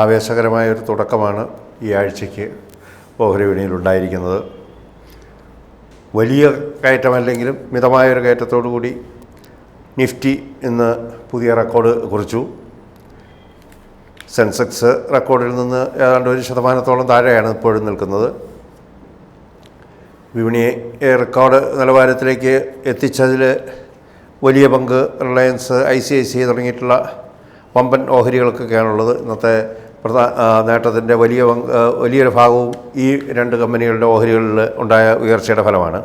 ആവേശകരമായ ഒരു തുടക്കമാണ് ഈ ആഴ്ചയ്ക്ക് ഓഹരി വിപണിയിൽ ഉണ്ടായിരിക്കുന്നത്. വലിയ കയറ്റമല്ലെങ്കിലും മിതമായൊരു കയറ്റത്തോടു കൂടി നിഫ്റ്റി ഇന്ന് പുതിയ റെക്കോർഡ് കുറിച്ചു. സെൻസെക്സ് റെക്കോർഡിൽ നിന്ന് ഏതാണ്ട് ഒരു ശതമാനത്തോളം താഴെയാണ് ഇപ്പോഴും നിൽക്കുന്നത്. വിപണിയെ റെക്കോർഡ് നിലവാരത്തിലേക്ക് എത്തിച്ചതിൽ വലിയ പങ്ക് Reliance I C I C തുടങ്ങിയിട്ടുള്ള വമ്പൻ ഓഹരികൾക്കൊക്കെയാണുള്ളത്. ഇന്നത്തെ പ്രധാ നേട്ടത്തിന്റെ വലിയ വലിയൊരു ഭാഗവും ഈ രണ്ട് കമ്പനികളുടെ ഓഹരികളിൽ ഉണ്ടായ ഉയർച്ചയുടെ ഫലമാണ്.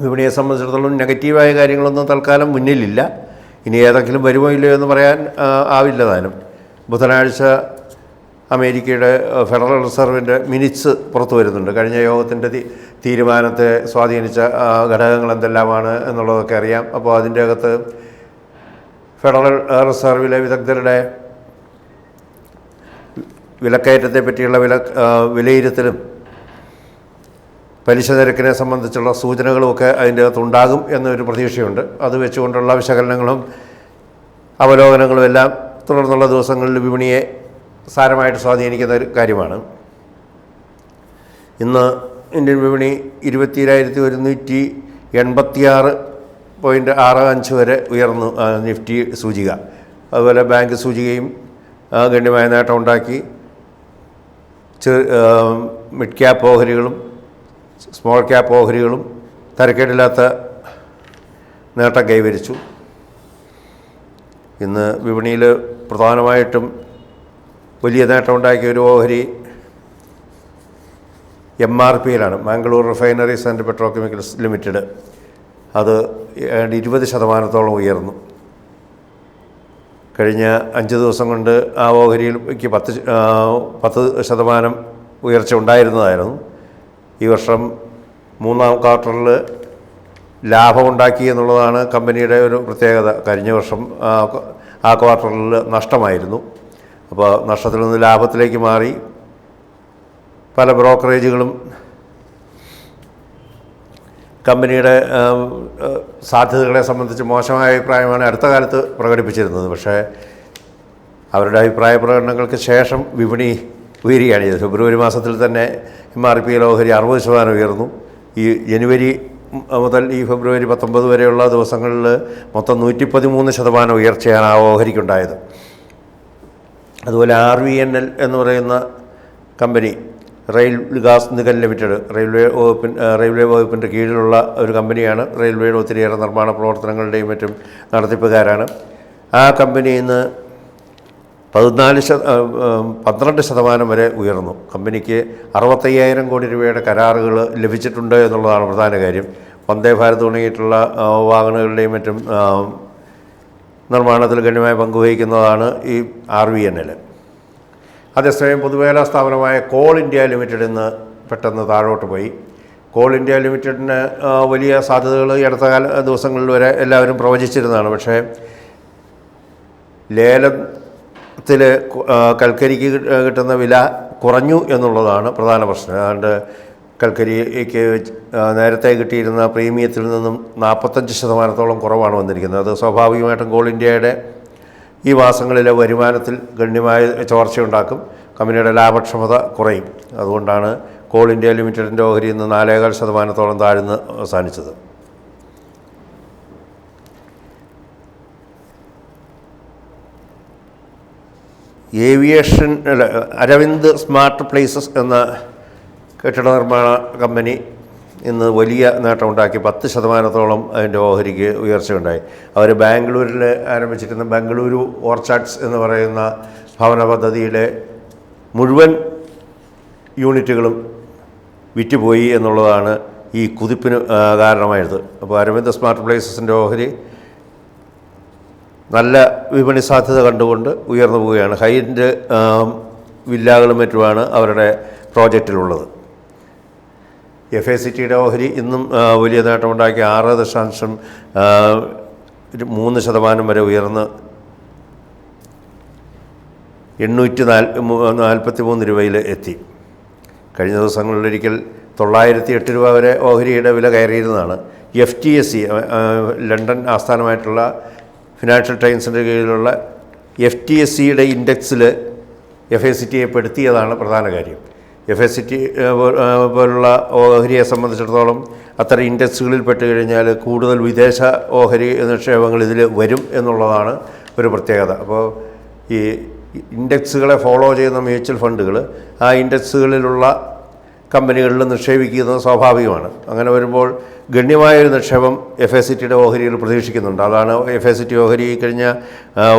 വിപണിയെ സംബന്ധിച്ചിടത്തോളം നെഗറ്റീവായ കാര്യങ്ങളൊന്നും തൽക്കാലം മുന്നിലില്ല. ഇനി ഏതെങ്കിലും വരുമോ ഇല്ലയോ എന്ന് പറയാൻ ആവില്ല താനും. ബുധനാഴ്ച അമേരിക്കയുടെ ഫെഡറൽ റിസർവിന്റെ മിനിറ്റ്സ് പുറത്തു വരുന്നുണ്ട്. കഴിഞ്ഞ യോഗത്തിന്റെ തീരുമാനത്തെ സ്വാധീനിച്ച ഘടകങ്ങൾ എന്തെല്ലാമാണ് എന്നുള്ളതൊക്കെ അറിയാം. അപ്പോൾ അതിന്റെ അകത്ത് ഫെഡറൽ റിസർവിലെ വിദഗ്ധരുടെ വിലക്കയറ്റത്തെ പറ്റിയുള്ള വില വിലയിരുത്തലും പലിശ നിരക്കിനെ സംബന്ധിച്ചുള്ള സൂചനകളുമൊക്കെ അതിന്റെ അകത്തുണ്ടാകും എന്നൊരു പ്രതീക്ഷയുണ്ട്. അത് വെച്ചുകൊണ്ടുള്ള വിശകലനങ്ങളും അവലോകനങ്ങളും എല്ലാം തുടർന്നുള്ള ദിവസങ്ങളിൽ വിപണിയെ സാരമായിട്ട് സ്വാധീനിക്കുന്ന ഒരു കാര്യമാണ്. ഇന്ന് ഇന്ത്യൻ വിപണി ഇരുപത്തിരായിരത്തി ഒരുന്നൂറ്റി എൺപത്തിയാറ് പോയിന്റ് ആറ് അഞ്ച് വരെ ഉയർന്നു നിഫ്റ്റി സൂചിക. അതുപോലെ ബാങ്ക് സൂചികയും ഗണ്യമായ നേട്ടം ഉണ്ടാക്കി മിഡ് ക്യാപ്പ് ഓഹരികളും സ്മോൾ ക്യാപ്പ് ഓഹരികളും തരക്കേടില്ലാത്ത നേട്ടം കൈവരിച്ചു. ഇന്ന് വിപണിയിൽ പ്രധാനമായിട്ടും വലിയ നേട്ടം ഉണ്ടാക്കിയ ഒരു ഓഹരി M R പിയിലാണ് Mangalore refineries and petrochemicals limited അത് ഏതാണ്ട് ഇരുപത് ശതമാനത്തോളം ഉയർന്നു. കഴിഞ്ഞ അഞ്ച് ദിവസം കൊണ്ട് ആ ഓഹരിയിലേക്ക് പത്ത് പത്ത് ശതമാനം ഉയർച്ച ഉണ്ടായിരുന്നതായിരുന്നു. ഈ വർഷം മൂന്നാം ക്വാർട്ടറിൽ ലാഭമുണ്ടാക്കി എന്നുള്ളതാണ് കമ്പനിയുടെ ഒരു പ്രത്യേകത. കഴിഞ്ഞ വർഷം ആ, ആ ക്വാർട്ടറിൽ നഷ്ടമായിരുന്നു. അപ്പോൾ നഷ്ടത്തിൽ നിന്ന് ലാഭത്തിലേക്ക് മാറി. പല ബ്രോക്കറേജുകളും കമ്പനിയുടെ സാധ്യതകളെ സംബന്ധിച്ച് മോശമായ അഭിപ്രായമാണ് അടുത്ത കാലത്ത് പ്രകടിപ്പിച്ചിരുന്നത്. പക്ഷേ അവരുടെ അഭിപ്രായ പ്രകടനങ്ങൾക്ക് ശേഷം വിപണി ഉയരുകയാണ് ചെയ്തത്. ഫെബ്രുവരി മാസത്തിൽ തന്നെ എം ആർ പി ഓഹരി അറുപത് ശതമാനം ഉയർന്നു. ഈ ജനുവരി മുതൽ ഈ ഫെബ്രുവരി പത്തൊമ്പത് വരെയുള്ള ദിവസങ്ങളിൽ മൊത്തം നൂറ്റി പതിമൂന്ന് ശതമാനം ഉയർച്ചയാണ് ആ ഓഹരിക്കുണ്ടായത്. അതുപോലെ ആർ വി എൻ എൽ എന്ന് പറയുന്ന company rail Vikas Nigam limited railway വകുപ്പിൻ railway വകുപ്പിന്റെ കീഴിലുള്ള ഒരു കമ്പനിയാണ് റെയിൽവേയുടെ ഒത്തിരിയേറെ നിർമ്മാണ പ്രവർത്തനങ്ങളുടെയും മറ്റും നടത്തിപ്പുകാരാണ്. ആ കമ്പനി ഇന്ന് പതിനാല് ശത പന്ത്രണ്ട് ശതമാനം വരെ ഉയർന്നു. കമ്പനിക്ക് അറുപത്തയ്യായിരം കോടി രൂപയുടെ കരാറുകൾ ലഭിച്ചിട്ടുണ്ട് എന്നുള്ളതാണ് പ്രധാന കാര്യം. വന്ദേ ഭാരത് തുടങ്ങിയിട്ടുള്ള വാഹനങ്ങളുടെയും മറ്റും നിർമ്മാണത്തിൽ ഗണ്യമായ പങ്കുവഹിക്കുന്നതാണ് ഈ ആർ വി എൻ എൽ. അതേസമയം പൊതുമേഖലാ സ്ഥാപനമായ കോൾ ഇന്ത്യ ലിമിറ്റഡ് ഇന്ന് പെട്ടെന്ന് താഴോട്ട് പോയി. കോൾ ഇന്ത്യ ലിമിറ്റഡിന് വലിയ സാധ്യതകൾ അടുത്ത കാല ദിവസങ്ങളിൽ വരെ എല്ലാവരും പ്രവചിച്ചിരുന്നതാണ്. പക്ഷേ ലേലത്തിൽ കൽക്കരിക്ക് കിട്ടുന്ന വില കുറഞ്ഞു എന്നുള്ളതാണ് പ്രധാന പ്രശ്നം. അതുകൊണ്ട് കൽക്കരിക്ക് നേരത്തെ കിട്ടിയിരുന്ന പ്രീമിയത്തിൽ നിന്നും നാൽപ്പത്തഞ്ച് ശതമാനത്തോളം കുറവാണ് വന്നിരിക്കുന്നത്. അത് സ്വാഭാവികമായിട്ടും കോൾ ഇന്ത്യയുടെ ഈ മാസങ്ങളിലെ വരുമാനത്തിൽ ഗണ്യമായ ചോർച്ചയുണ്ടാക്കും. കമ്പനിയുടെ ലാഭക്ഷമത കുറയും. അതുകൊണ്ടാണ് കോൾ ഇന്ത്യ ലിമിറ്റഡിന്റെ ഓഹരി ഇന്ന് നാലേകാൽ ശതമാനത്തോളം താഴ്ന്ന് അവസാനിച്ചത്. ഏവിയേഷൻ അരവിന്ദ് സ്മാർട്ട് പ്ലേസസ് എന്ന കെട്ടിട നിർമ്മാണ കമ്പനി ഇന്ന് വലിയ നേട്ടമുണ്ടാക്കി പത്ത് ശതമാനത്തോളം അതിന്റെ ഓഹരിക്ക് ഉയർച്ചയുണ്ടായി. അവർ ബാംഗ്ലൂരിൽ ആരംഭിച്ചിരുന്ന ബംഗളൂരു ഓർച്ചാഡ്സ് എന്ന് പറയുന്ന ഭവന പദ്ധതിയിലെ മുഴുവൻ യൂണിറ്റുകളും വിറ്റുപോയി എന്നുള്ളതാണ് ഈ കുതിപ്പിന് കാരണമായത്. അപ്പോൾ അരവിന്ദ് സ്മാർട്ട് പ്ലേസസിന്റെ ഓഹരി നല്ല വിപണി സാധ്യത കണ്ടുകൊണ്ട് ഉയർന്നു പോവുകയാണ്. ഹൈൻഡ് വില്ലകളും മറ്റുമാണ് അവരുടെ പ്രോജക്റ്റിലുള്ളത്. എഫ് എ സിറ്റിയുടെ ഓഹരി ഇന്നും വലിയ നേട്ടമുണ്ടാക്കി ആറ് ദശാംശം മൂന്ന് ശതമാനം വരെ ഉയർന്ന് എണ്ണൂറ്റി നാൽ നാൽപ്പത്തി മൂന്ന് രൂപയിൽ എത്തി. കഴിഞ്ഞ ദിവസങ്ങളിലൊരിക്കൽ തൊള്ളായിരത്തി എട്ട് രൂപ വരെ ഓഹരിയുടെ വില കയറിയിരുന്നതാണ്. F T S C London ആസ്ഥാനമായിട്ടുള്ള financial ടൈംസിന്റെ കീഴിലുള്ള എഫ് ടി എസ് സിയുടെ ഇൻഡെക്സിൽ എഫ് എ സി ടിയെ പെടുത്തിയതാണ് പ്രധാന കാര്യം. എഫ് എസ് സി ടി പോലുള്ള ഓഹരിയെ സംബന്ധിച്ചിടത്തോളം അത്തരം ഇൻഡെക്സുകളിൽ പെട്ട് കഴിഞ്ഞാൽ കൂടുതൽ വിദേശ ഓഹരി നിക്ഷേപങ്ങൾ ഇതിൽ വരും എന്നുള്ളതാണ് ഒരു പ്രത്യേകത. അപ്പോൾ ഈ ഇൻഡെക്സുകളെ ഫോളോ ചെയ്യുന്ന മ്യൂച്വൽ ഫണ്ടുകൾ ആ ഇൻഡെക്സുകളിലുള്ള കമ്പനികളിൽ നിക്ഷേപിക്കുന്നത് സ്വാഭാവികമാണ്. അങ്ങനെ വരുമ്പോൾ ഗണ്യമായൊരു നിക്ഷേപം എഫ് എസ് സി ടിയുടെ ഓഹരിയിൽ പ്രതീക്ഷിക്കുന്നുണ്ട്. അതാണ് എഫ് എസ് സി ടി ഓഹരി കഴിഞ്ഞ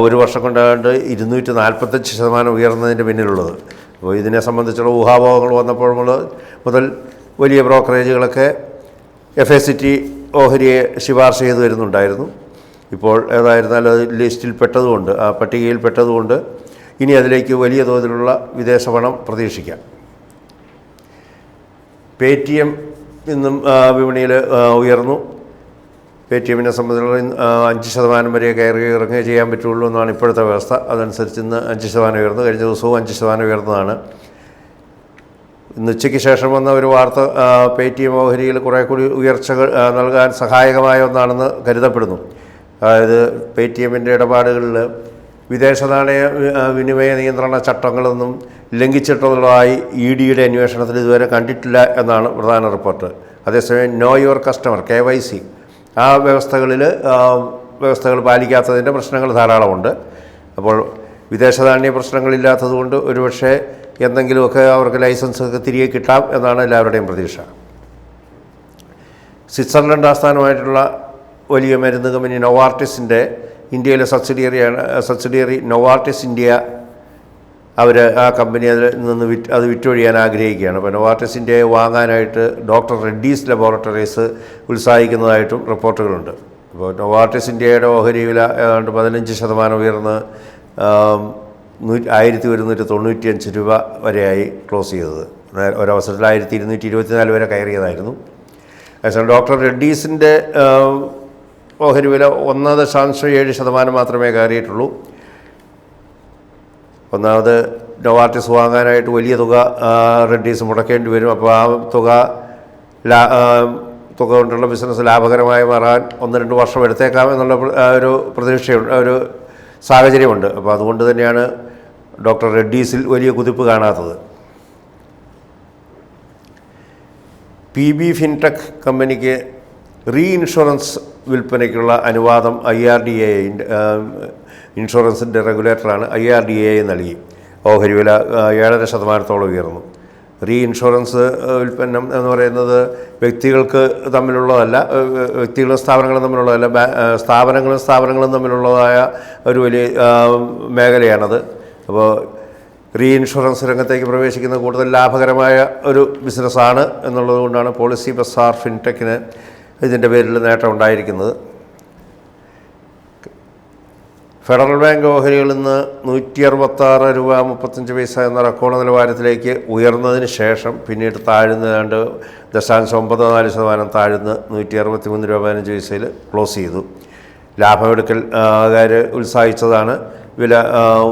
ഒരു വർഷം കൊണ്ടാണ്ട് ഇരുന്നൂറ്റി നാൽപ്പത്തഞ്ച് ശതമാനം ഉയർന്നതിന്റെ പിന്നിലുള്ളത്. അപ്പോൾ ഇതിനെ സംബന്ധിച്ചുള്ള ഊഹാപോഹങ്ങൾ വന്നപ്പോൾ മുതൽ വലിയ ബ്രോക്കറേജുകളൊക്കെ എഫ് എ സിറ്റി ഓഹരിയെ ശുപാർശ ചെയ്തു വരുന്നുണ്ടായിരുന്നു. ഇപ്പോൾ ഏതായിരുന്നാലും അത് ലിസ്റ്റിൽ പെട്ടതുകൊണ്ട് ആ പട്ടികയിൽ പെട്ടതുകൊണ്ട് ഇനി അതിലേക്ക് വലിയ തോതിലുള്ള വിദേശ പണം പ്രതീക്ഷിക്കാം. പേ ടി എം ഇന്നും വിപണിയിൽ ഉയർന്നു. പേ ടി എമ്മിനെ സംബന്ധിച്ചുള്ള ഇന്ന്, അഞ്ച് ശതമാനം വരെ കയറി ഇറങ്ങുകയോ ചെയ്യാൻ പറ്റുള്ളൂ എന്നാണ് ഇപ്പോഴത്തെ വ്യവസ്ഥ. അതനുസരിച്ച് ഇന്ന് അഞ്ച് ശതമാനം ഉയർന്നു. കഴിഞ്ഞ ദിവസവും അഞ്ച് ശതമാനം ഉയർന്നതാണ്. ഇന്ന് ഉച്ചയ്ക്ക് ശേഷം വന്ന ഒരു വാർത്ത പേ ടി എം ഓഹരിയിൽ കുറേ കൂടി ഉയർച്ചകൾ നൽകാൻ സഹായകമായ ഒന്നാണെന്ന് കരുതപ്പെടുന്നു. അതായത് പേ ടി എമ്മിന്റെ ഇടപാടുകളിൽ വിദേശ നാണയ വിനിമയ നിയന്ത്രണ ചട്ടങ്ങളൊന്നും ലംഘിച്ചിട്ടുള്ളതായി ഇ ഡിയുടെ അന്വേഷണത്തിൽ ഇതുവരെ കണ്ടിട്ടില്ല എന്നാണ് പ്രധാന റിപ്പോർട്ട്. അതേസമയം know your customer K Y C. ആ വ്യവസ്ഥകളിൽ വ്യവസ്ഥകൾ പാലിക്കാത്തതിന്റെ പ്രശ്നങ്ങൾ ധാരാളമുണ്ട്. അപ്പോൾ വിദേശധാന്യ പ്രശ്നങ്ങളില്ലാത്തതുകൊണ്ട് ഒരുപക്ഷെ എന്തെങ്കിലുമൊക്കെ അവർക്ക് ലൈസൻസ് ഒക്കെ തിരികെ കിട്ടാം എന്നാണ് എല്ലാവരുടെയും പ്രതീക്ഷ. സ്വിറ്റ്സർലൻഡ് ആസ്ഥാനമായിട്ടുള്ള വലിയ മരുന്ന് കമ്പനി നൊവാർട്ടിസിന്റെ ഇന്ത്യയിലെ സബ്സിഡിയറിയാണ് സബ്സിഡിയറി നൊവാർട്ടിസ് ഇന്ത്യ അവർ ആ കമ്പനി അതിൽ നിന്ന് വിറ്റ് അത് വിറ്റൊഴിയാൻ ആഗ്രഹിക്കുകയാണ്. അപ്പോൾ നോവാർട്ടിസിന്റെ വാങ്ങാനായിട്ട് ഡോക്ടർ റെഡ്ഡീസ് ലബോറട്ടറീസ് ഉത്സാഹിക്കുന്നതായിട്ടും റിപ്പോർട്ടുകളുണ്ട്. അപ്പോൾ നോവാർട്ടിസിന്റെ ഓഹരി വില ഏതാണ്ട് പതിനഞ്ച് ശതമാനം ഉയർന്ന് ആം, നൂ- ആയിരത്തി ഒരുന്നൂറ്റി തൊണ്ണൂറ്റിയഞ്ച് രൂപ വരെയായി ക്ലോസ് ചെയ്തത്. ഒരവസരത്തിൽ ആയിരത്തി ഇരുന്നൂറ്റി ഇരുപത്തിനാല് വരെ കയറിയതായിരുന്നു. അതേസമയം ഡോക്ടർ റെഡ്ഡീസിന്റെ ഓഹരി വില ഒന്ന് ദശാംശം ഏഴ് ശതമാനം മാത്രമേ കയറിയിട്ടുള്ളൂ. ഒന്നാമത് നൊവാർട്ടിസ് വാങ്ങാനായിട്ട് വലിയ തുക റെഡ്ഡീസ് മുടക്കേണ്ടി വരും. അപ്പോൾ ആ തുക ലാ തുക കൊണ്ടുള്ള ബിസിനസ് ലാഭകരമായി മാറാൻ ഒന്ന് രണ്ട് വർഷം എടുത്തേക്കാം എന്നുള്ള ഒരു പ്രതീക്ഷയുണ്ട് ഒരു സാഹചര്യമുണ്ട്. അപ്പോൾ അതുകൊണ്ട് തന്നെയാണ് ഡോക്ടർ റെഡ്ഡീസിൽ വലിയ കുതിപ്പ് കാണാത്തത്. പി ബി ഫിൻടെക് കമ്പനിക്ക് റീ ഇൻഷുറൻസ് വിൽപ്പനയ്ക്കുള്ള അനുവാദം ഐ ആർ ഡി എ ഇൻഷുറൻസിന്റെ റെഗുലേറ്ററാണ് ഐ ആർ ഡി എ നൽകി. ഓഹരി വില ഏഴര ശതമാനത്തോളം ഉയർന്നു. റീ ഇൻഷുറൻസ് ഉൽപ്പന്നം എന്ന് പറയുന്നത് വ്യക്തികൾക്ക് തമ്മിലുള്ളതല്ല വ്യക്തികളും സ്ഥാപനങ്ങളും തമ്മിലുള്ളതല്ല സ്ഥാപനങ്ങളും സ്ഥാപനങ്ങളും തമ്മിലുള്ളതായ ഒരു വലിയ മേഖലയാണത്. അപ്പോൾ റീ ഇൻഷുറൻസ് രംഗത്തേക്ക് പ്രവേശിക്കുന്ന കൂടുതൽ ലാഭകരമായ ഒരു ബിസിനസ്സാണ് എന്നുള്ളത് കൊണ്ടാണ് പോളിസി ബസാർ ഫിൻടെക്കിന് ഇതിന്റെ പേരിൽ നേട്ടം ഉണ്ടായിരിക്കുന്നത്. ഫെഡറൽ ബാങ്ക് ഓഹരികളിൽ നിന്ന് നൂറ്റി അറുപത്താറ് രൂപ മുപ്പത്തഞ്ച് പൈസ എന്ന റെക്കോർഡ് നിലവാരത്തിലേക്ക് ഉയർന്നതിന് ശേഷം പിന്നീട് താഴ്ന്ന ഏതാണ്ട് ദശാംശം ഒമ്പത് നാല് ശതമാനം താഴ്ന്ന് നൂറ്റി അറുപത്തി മൂന്ന് രൂപ പതിനഞ്ച് പൈസയിൽ ക്ലോസ് ചെയ്തു. ലാഭമെടുക്കൽ കാര് ഉത്സാഹിച്ചതാണ്. വില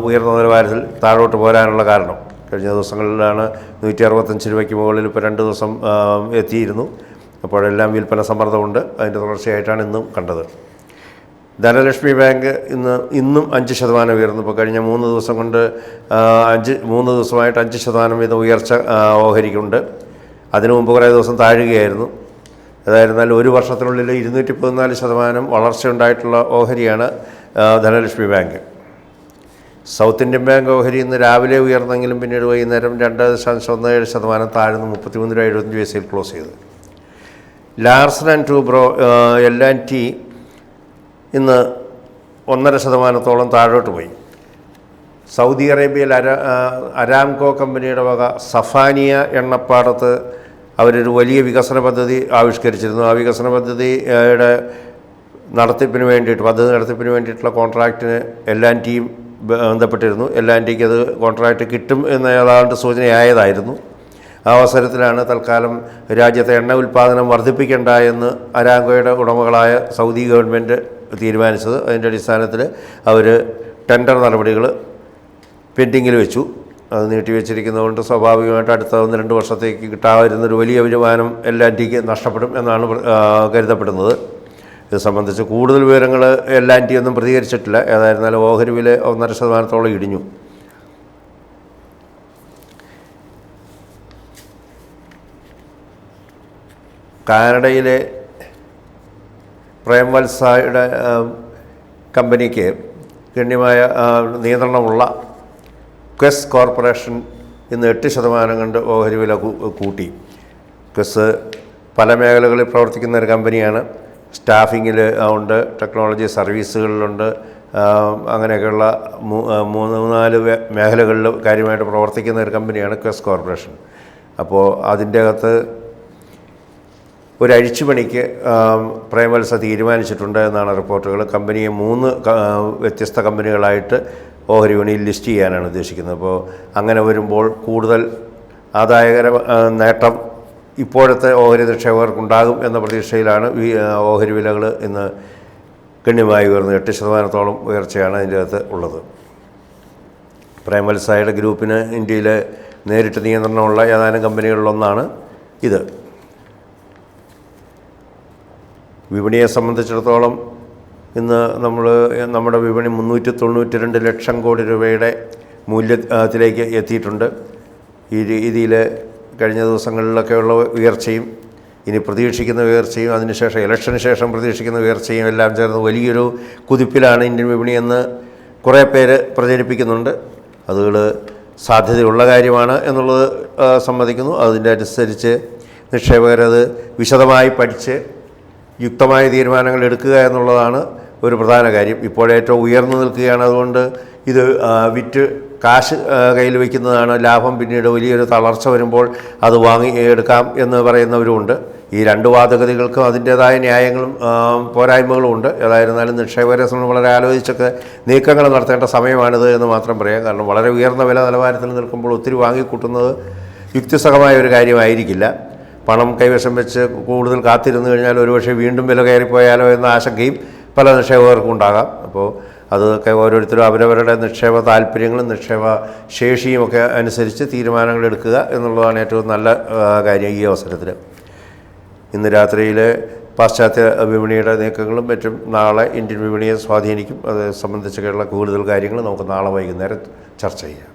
ഉയർന്ന നിലവാരത്തിൽ താഴോട്ട് പോരാനുള്ള കാരണം. കഴിഞ്ഞ ദിവസങ്ങളിലാണ് നൂറ്റി അറുപത്തഞ്ച് രൂപയ്ക്ക് മുകളിൽ ഇപ്പോൾ രണ്ട് ദിവസം എത്തിയിരുന്നു. അപ്പോഴെല്ലാം വിൽപ്പന സമ്മർദ്ദമുണ്ട്. അതിന്റെ തുടർച്ചയായിട്ടാണ് ഇന്നും കണ്ടത്. ധനലക്ഷ്മി ബാങ്ക് ഇന്ന് ഇന്നും അഞ്ച് ശതമാനം ഉയർന്നു ഇപ്പോൾ കഴിഞ്ഞ മൂന്ന് ദിവസം കൊണ്ട് അഞ്ച് മൂന്ന് ദിവസമായിട്ട് അഞ്ച് ശതമാനം വീതം ഉയർച്ച ഓഹരിക്കുണ്ട്. അതിനു മുമ്പ് കുറേ ദിവസം താഴുകയായിരുന്നു. അതായിരുന്നാൽ ഒരു വർഷത്തിനുള്ളിൽ ഇരുന്നൂറ്റി പതിനാല് ശതമാനം വളർച്ചയുണ്ടായിട്ടുള്ള ഓഹരിയാണ് Dhanlaxmi Bank. South Indian Bank ഓഹരി ഇന്ന് രാവിലെ ഉയർന്നെങ്കിലും പിന്നീട് വൈകുന്നേരം രണ്ട് ദശാംശം ഒന്ന് ഏഴ് ശതമാനം താഴ്ന്ന് മുപ്പത്തിമൂന്ന് രൂപ എഴുപത്തഞ്ച് പൈസയിൽ ക്ലോസ് ചെയ്തു. Larsen and Toubro L and T ഇന്ന് ഒന്നര ശതമാനത്തോളം താഴോട്ട് പോയി. സൗദി അറേബ്യയിൽ അര അരാംകോ കമ്പനിയുടെ വക സഫാനിയ എണ്ണപ്പാടത്ത് അവരൊരു വലിയ വികസന പദ്ധതി ആവിഷ്കരിച്ചിരുന്നു. ആ വികസന പദ്ധതിയുടെ നടത്തിപ്പിന് വേണ്ടിയിട്ട് പദ്ധതി നടത്തിപ്പിന് വേണ്ടിയിട്ടുള്ള കോൺട്രാക്റ്റിന് ആൻഡ് ടിയും ബന്ധപ്പെട്ടിരുന്നു. ടിക്ക് അത് കോൺട്രാക്റ്റ് കിട്ടും എന്ന ഏതാണ്ട് സൂചനയായതായിരുന്നു. ആ അവസരത്തിലാണ് തൽക്കാലം രാജ്യത്തെ എണ്ണ ഉൽപ്പാദനം വർദ്ധിപ്പിക്കേണ്ട എന്ന് അരാങ്കോയുടെ ഉടമകളായ സൗദി ഗവൺമെന്റ് തീരുമാനിച്ചത്. അതിന്റെ അടിസ്ഥാനത്തിൽ അവർ ടെൻഡർ നടപടികൾ പെൻഡിങ്ങിൽ വെച്ചു. അത് നീട്ടിവെച്ചിരിക്കുന്നതുകൊണ്ട് സ്വാഭാവികമായിട്ട് അടുത്ത ഒന്ന് രണ്ട് വർഷത്തേക്ക് കിട്ടാതിരുന്നൊരു വലിയ വരുമാനം എല്ലാ ടി നഷ്ടപ്പെടും എന്നാണ് കരുതപ്പെടുന്നത്. ഇത് സംബന്ധിച്ച് കൂടുതൽ വിവരങ്ങൾ എല്ലാ ടി ഒന്നും പ്രതികരിച്ചിട്ടില്ല. ഏതായിരുന്നാലും ഓഹരി വില ഒന്നര ശതമാനത്തോളം ഇടിഞ്ഞു. കാനഡയിലെ പ്രേംവത്സായുടെ കമ്പനിക്ക് ഗണ്യമായ നിയന്ത്രണമുള്ള ക്വസ് കോർപ്പറേഷൻ ഇന്ന് എട്ട് ശതമാനം കണ്ട് ഓഹരി വില കൂട്ടി. ക്വസ് പല മേഖലകളിൽ പ്രവർത്തിക്കുന്ന ഒരു കമ്പനിയാണ്. സ്റ്റാഫിങ്ങിൽ ഉണ്ട്. ടെക്നോളജി സർവീസുകളിലുണ്ട്. അങ്ങനെയൊക്കെയുള്ള മൂന്ന് നാല് മേഖലകളിൽ കാര്യമായിട്ട് പ്രവർത്തിക്കുന്ന ഒരു കമ്പനിയാണ് ക്വസ് കോർപ്പറേഷൻ. അപ്പോൾ അതിന്റെ അകത്ത് ഒരു അഴിച്ചുപണിക്ക് പ്രേമവത്സ തീരുമാനിച്ചിട്ടുണ്ട് എന്നാണ് റിപ്പോർട്ടുകൾ. കമ്പനിയെ മൂന്ന് വ്യത്യസ്ത കമ്പനികളായിട്ട് ഓഹരി വിപണിയിൽ ലിസ്റ്റ് ചെയ്യാനാണ് ഉദ്ദേശിക്കുന്നത്. അപ്പോൾ അങ്ങനെ വരുമ്പോൾ കൂടുതൽ ആദായകര നേട്ടം ഇപ്പോഴത്തെ ഓഹരി നിക്ഷേപകർക്കുണ്ടാകും എന്ന പ്രതീക്ഷയിലാണ് ഓഹരി വിലകൾ ഇന്ന് ഗണ്യമായി ഉയർന്നത്. എട്ട് ശതമാനത്തോളം ഉയർച്ചയാണ് അതിന്റെ അകത്ത് ഉള്ളത്. പ്രേമവത്സായുടെ ഗ്രൂപ്പിന് ഇന്ത്യയിലെ നേരിട്ട് നിയന്ത്രണമുള്ള ഏതാനും കമ്പനികളിലൊന്നാണ് ഇത്. വിപണിയെ സംബന്ധിച്ചിടത്തോളം ഇന്ന് നമ്മൾ നമ്മുടെ വിപണി മുന്നൂറ്റി തൊണ്ണൂറ്റി രണ്ട് ലക്ഷം കോടി രൂപയുടെ മൂല്യത്തിലേക്ക് എത്തിയിട്ടുണ്ട്. ഈ രീതിയിൽ കഴിഞ്ഞ ദിവസങ്ങളിലൊക്കെയുള്ള ഉയർച്ചയും ഇനി പ്രതീക്ഷിക്കുന്ന ഉയർച്ചയും അതിനുശേഷം ഇലക്ഷന് ശേഷം പ്രതീക്ഷിക്കുന്ന ഉയർച്ചയും എല്ലാം ചേർന്ന് വലിയൊരു കുതിപ്പിലാണ് ഇന്ത്യൻ വിപണി എന്ന് കുറേ പേര് പ്രചരിപ്പിക്കുന്നുണ്ട്. അതുകൾ സാധ്യതയുള്ള കാര്യമാണ് എന്നുള്ളത് സമ്മതിക്കുന്നു. അതിന്റെ അനുസരിച്ച് നിക്ഷേപകരത് വിശദമായി പഠിച്ച് യുക്തമായ തീരുമാനങ്ങൾ എടുക്കുക എന്നുള്ളതാണ് ഒരു പ്രധാന കാര്യം. ഇപ്പോഴേറ്റവും ഉയർന്നു നിൽക്കുകയാണ് അതുകൊണ്ട് ഇത് വിറ്റ് കാശ് കയ്യിൽ വയ്ക്കുന്നതാണ് ലാഭം. പിന്നീട് വലിയൊരു തളർച്ച വരുമ്പോൾ അത് വാങ്ങി എടുക്കാം എന്ന് പറയുന്നവരുമുണ്ട്. ഈ രണ്ട് വാദഗതികൾക്കും അതിന്റേതായ ന്യായങ്ങളും പോരായ്മകളും ഉണ്ട്. ഏതായിരുന്നാലും നിക്ഷേപകരെ സംബന്ധിച്ച് വളരെ ആലോചിച്ചൊക്കെ നീക്കങ്ങൾ നടത്തേണ്ട സമയമാണിത് എന്ന് മാത്രം പറയാം. കാരണം വളരെ ഉയർന്ന വില നിലവാരത്തിൽ നിൽക്കുമ്പോൾ ഒത്തിരി വാങ്ങിക്കൂട്ടുന്നത് യുക്തിസഹമായ ഒരു കാര്യമായിരിക്കില്ല. പണം കൈവശം വെച്ച് കൂടുതൽ കാത്തിരുന്നു കഴിഞ്ഞാൽ ഒരുപക്ഷെ വീണ്ടും വില കയറിപ്പോയാലോ എന്ന ആശങ്കയും പല നിക്ഷേപകർക്കും ഉണ്ടാകാം. അപ്പോൾ അതൊക്കെ ഓരോരുത്തരും അവരവരുടെ നിക്ഷേപ താല്പര്യങ്ങളും നിക്ഷേപ ശേഷിയും ഒക്കെ അനുസരിച്ച് തീരുമാനങ്ങൾ എടുക്കുക എന്നുള്ളതാണ് ഏറ്റവും നല്ല കാര്യം ഈ അവസരത്തിൽ. ഇന്ന് രാത്രിയിൽ പാശ്ചാത്യ വിപണിയുടെ നീക്കങ്ങളും മറ്റും നാളെ ഇന്ത്യൻ വിപണിയെ സ്വാധീനിക്കും. അത് സംബന്ധിച്ചൊക്കെയുള്ള കൂടുതൽ കാര്യങ്ങൾ നമുക്ക് നാളെ വൈകുന്നേരം ചർച്ച ചെയ്യാം.